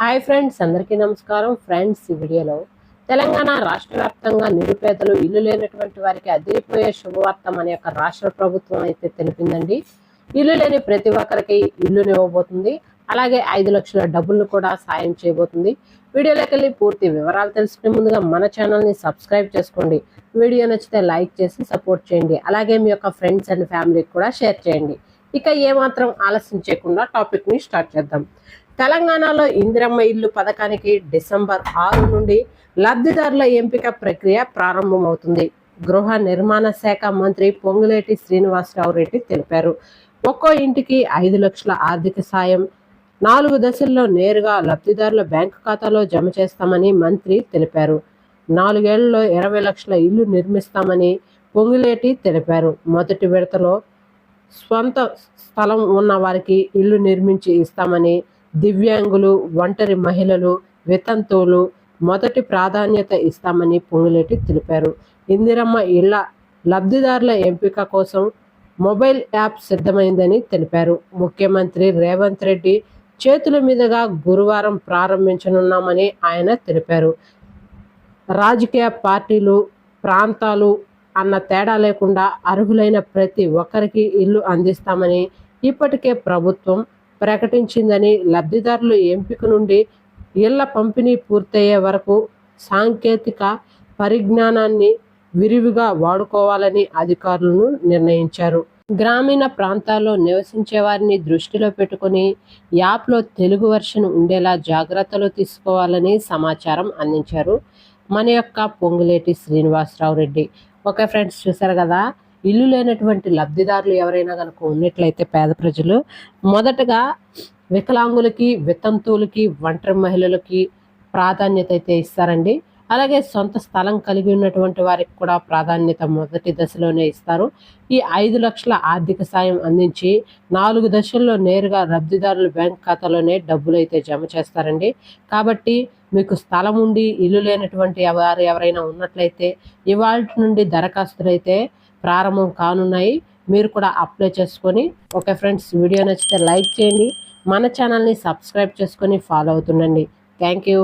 Hi friends అందరికీ నమస్కారం. Friends ఈ వీడియోలో తెలంగాణ రాష్ట్ర వ్యాప్తంగా నిరుపేదలు ఇల్లు లేనటువంటి వారికి అదిరిపోయే శుభవార్త మన యొక్క రాష్ట్ర ప్రభుత్వం అయితే తెలిపిందండి. ఇల్లు లేని ప్రతి ఒక్కరికి ఇల్లుని ఇవ్వబోతుంది. అలాగే ఐదు లక్షల డబ్బులను కూడా సాయం చేయబోతుంది. వీడియోలోకి వెళ్ళి పూర్తి వివరాలు తెలుసుకునే ముందుగా మన ఛానల్ని సబ్స్క్రైబ్ చేసుకోండి. వీడియో నచ్చితే లైక్ చేసి సపోర్ట్ చేయండి. అలాగే మీ యొక్క ఫ్రెండ్స్ అండ్ ఫ్యామిలీకి కూడా షేర్ చేయండి. ఇక ఏమాత్రం ఆలస్యం చేయకుండా టాపిక్ని స్టార్ట్ చేద్దాం. తెలంగాణలో ఇందిరమ్మ ఇల్లు పథకానికి డిసెంబర్ ఆరు నుండి లబ్ధిదారుల ఎంపిక ప్రక్రియ ప్రారంభమవుతుంది. గృహ నిర్మాణ శాఖ మంత్రి పొంగులేటి శ్రీనివాసరావు రెడ్డి తెలిపారు. ఒక్కో ఇంటికి ఐదు లక్షల ఆర్థిక సాయం నాలుగు దశల్లో నేరుగా లబ్ధిదారుల బ్యాంకు ఖాతాలో జమ చేస్తామని మంత్రి తెలిపారు. నాలుగేళ్ళలో ఇరవై లక్షల ఇల్లు నిర్మిస్తామని పొంగులేటి తెలిపారు. మొదటి విడతలో స్వంత స్థలం ఉన్న వారికి ఇల్లు నిర్మించి ఇస్తామని దివ్యాంగులు ఒంటరి మహిళలు వితంతువులు మొదటి ప్రాధాన్యత ఇస్తామని పొంగులేటి తెలిపారు. ఇందిరమ్మ ఇళ్ళ లబ్ధిదారుల ఎంపిక కోసం మొబైల్ యాప్ సిద్ధమైందని తెలిపారు. ముఖ్యమంత్రి రేవంత్ రెడ్డి చేతుల మీదుగా గురువారం ప్రారంభించనున్నామని ఆయన తెలిపారు. రాజకీయ పార్టీలు ప్రాంతాలు అన్న తేడా లేకుండా అర్హులైన ప్రతి ఒక్కరికి ఇల్లు అందిస్తామని ఇప్పటికే ప్రభుత్వం ప్రకటించిందని లబ్ధిదారుల ఎంపిక నుండి ఇళ్ళ పంపిణీ పూర్తయ్యే వరకు సాంకేతిక పరిజ్ఞానాన్ని విరివిగా వాడుకోవాలని అధికారులను నిర్ణయించారు. గ్రామీణ ప్రాంతాల్లో నివసించే వారిని దృష్టిలో పెట్టుకుని యాప్లో తెలుగు వర్షన్ ఉండేలా జాగ్రత్తలు తీసుకోవాలని సమాచారం అందించారు. మన యొక్క పొంగులేటి శ్రీనివాసరావు రెడ్డి ఓకే ఫ్రెండ్స్ చూసారు కదా? ఇల్లు లేనటువంటి లబ్ధిదారులు ఎవరైనా కనుక ఉన్నట్లయితే పేద ప్రజలు మొదటగా వికలాంగులకి వితంతువులకి ఒంటరి మహిళలకి ప్రాధాన్యత అయితే ఇస్తారండి. అలాగే సొంత స్థలం కలిగి ఉన్నటువంటి వారికి కూడా ప్రాధాన్యత మొదటి దశలోనే ఇస్తారు. ఈ ఐదు లక్షల ఆర్థిక సాయం అందించి నాలుగు దశల్లో నేరుగా లబ్ధిదారుల బ్యాంక్ ఖాతాలోనే డబ్బులు అయితే జమ చేస్తారండి. కాబట్టి మీకు స్థలం ఉండి ఇల్లు లేనటువంటి వారు ఎవరైనా ఉన్నట్లయితే ఇవాళ నుండి దరఖాస్తులు అయితే ప్రారంభం కానున్నాయి. మీరు కూడా అప్లై చేసుకొని ఓకే ఫ్రెండ్స్ వీడియో నచ్చితే లైక్ చేయండి. మన ఛానల్ని సబ్స్క్రైబ్ చేసుకొని ఫాలో అవుతుండండి. Thank you.